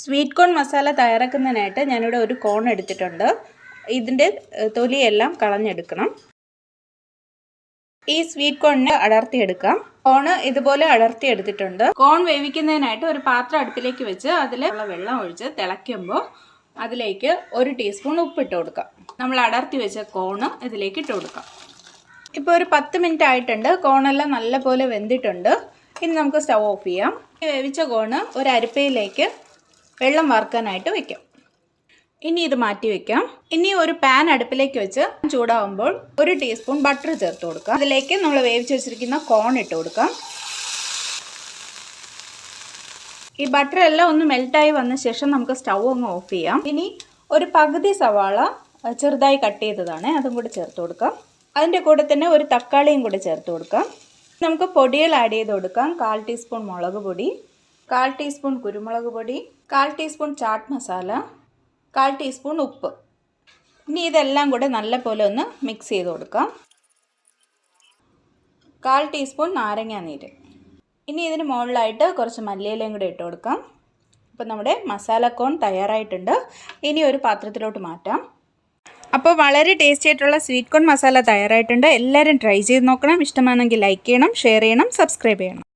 Sweet corn masala തയ്യാറാക്കുന്നതിനായിട്ട് ഞാനിവിടെ ഒരു കോൺ എടുത്തിട്ടുണ്ട്. ഇതിന്റെ തൊലിയെല്ലാം കളഞ്ഞെടുക്കണം. ഈ സ്വീറ്റ് കോണിനെ അടർത്തിയെടുക്കാം. കോണ് ഇതുപോലെ അടർത്തിയെടുത്തിട്ടുണ്ട്. കോൺ വേവിക്കുന്നതിനായിട്ട് ഒരു പാത്രം അടുപ്പിലേക്ക് വെച്ച് അതിൽ വെള്ളം ഒഴിച്ച് തിളയ്ക്കുമ്പോൾ അതിലേക്ക് ഒരു ടീസ്പൂൺ ഉപ്പിട്ട് കൊടുക്കാം. നമ്മൾ അടർത്തി വെച്ച കോണ് ഇതിലേക്ക് ഇട്ട് കൊടുക്കാം. ഇപ്പോൾ ഒരു പത്ത് മിനിറ്റ് ആയിട്ടുണ്ട്. കോണെല്ലാം നല്ലപോലെ വെന്തിട്ടുണ്ട്. ഇനി നമുക്ക് സ്റ്റവ് ഓഫ് ചെയ്യാം. വേവിച്ച കോണ് ഒരു അരിപ്പയിലേക്ക് വെള്ളം വറുക്കാനായിട്ട് വെക്കാം. ഇനി ഇത് മാറ്റി വെക്കാം. ഇനി ഒരു പാൻ അടുപ്പിലേക്ക് വെച്ച് ചൂടാവുമ്പോൾ ഒരു ടീസ്പൂൺ ബട്ടർ ചേർത്ത് കൊടുക്കാം. അതിലേക്ക് നമ്മൾ വേവിച്ച് വെച്ചിരിക്കുന്ന കോൺ ഇട്ട് കൊടുക്കാം. ഈ ബട്ടർ എല്ലാം ഒന്ന് മെൽറ്റായി വന്ന ശേഷം നമുക്ക് സ്റ്റൗ ഒന്ന് ഓഫ് ചെയ്യാം. ഇനി ഒരു പകുതി സവാള ചെറുതായി കട്ട് ചെയ്തതാണ്. അതും കൂടി ചേർത്ത് കൊടുക്കാം. അതിന്റെ കൂടെ തന്നെ ഒരു തക്കാളിയും കൂടി ചേർത്ത് കൊടുക്കാം. നമുക്ക് പൊടികൾ ആഡ് ചെയ്ത് കൊടുക്കാം. കാൽ ടീസ്പൂൺ മുളക് പൊടി. കാൽ ടീസ്പൂൺ കുരുമുളക് പൊടി കാൽ ടീസ്പൂൺ ചാട്ട് മസാല കാൽ ടീസ്പൂൺ ഉപ്പ്. ഇനി ഇതെല്ലാം കൂടെ നല്ലപോലെ ഒന്ന് മിക്സ് ചെയ്ത് കൊടുക്കാം. കാൽ ടീസ്പൂൺ നാരങ്ങാ നീര്. ഇനി ഇതിന് മുകളിലായിട്ട് കുറച്ച് മല്ലിയിലയും കൂടെ ഇട്ട് കൊടുക്കാം. അപ്പോൾ നമ്മുടെ മസാല കോൺ തയ്യാറായിട്ടുണ്ട്. ഇനി ഒരു പാത്രത്തിലോട്ട് മാറ്റാം. അപ്പോൾ വളരെ ടേസ്റ്റി ആയിട്ടുള്ള സ്വീറ്റ് കോൺ മസാല തയ്യാറായിട്ടുണ്ട്. എല്ലാവരും ട്രൈ ചെയ്ത് നോക്കണം. ഇഷ്ടമാണെങ്കിൽ ലൈക്ക് ചെയ്യണം ഷെയർ ചെയ്യണം സബ്സ്ക്രൈബ് ചെയ്യണം.